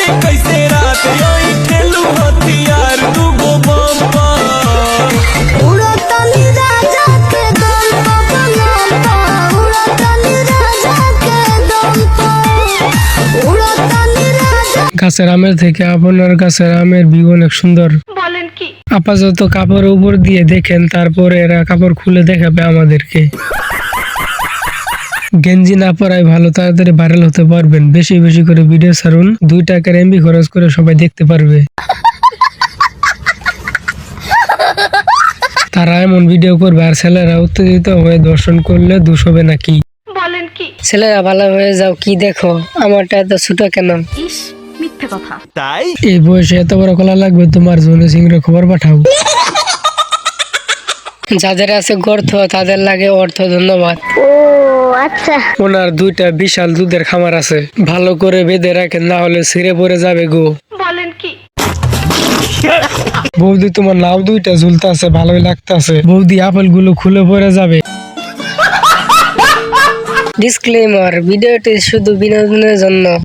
बाटे कैसे रात आई ठेलू हथियार दूगो बम उड़तनी राजा के दम पर बनता उड़तनी राजा के दम पर उड़तनी राजा গাছের আমের থেকে আপনার গাছের আমের ভিউ অনেক সুন্দর বলেন কি আপাতত কাপড় উপর দিয়ে দেখেন তারপরে এরা কাপড় খুলে দেখাবে আমাদেরকে গেঞ্জি না পরায় ভালো তাড়াতাড়ি ভাইরাল হতে পারবেন। বেশি বেশি করে ভিডিও ছাড়ুন। দুই টাকার এমবি খরচ করে সবাই দেখতে পারবে। তারা এমন ভিডিও করবে আর ছেলেরা উত্তেজিত হয়ে দর্শন করলে দোষ হবে নাকি? বলেন কি? ছেলেরা ভালো হয়ে যাও কি দেখো? আমারটা এত ছোট কেন? মিথ্যে কথা। তাই? এই বয়সে এত বড় কলা লাগবে তোমার জন্য সিংহ খবর পাঠাও। যাদের আছে গর্থ তাদের লাগে অর্থ ধন্যবাদ। আচ্ছা। ওনার দুইটা বিশাল দুধের খামার আছে। ভালো করে বেঁধে রাখেন না হলে ছিঁড়ে পড়ে যাবে গো। বলেন কি? বৌদি তোমার নাও দুইটা ঝুলতে আছে ভালোই লাগতেছে। বৌদি আপেলগুলো খুলে পড়ে যাবে। ডিসক্লেমার ভিডিওটি শুধু বিনোদনের জন্য।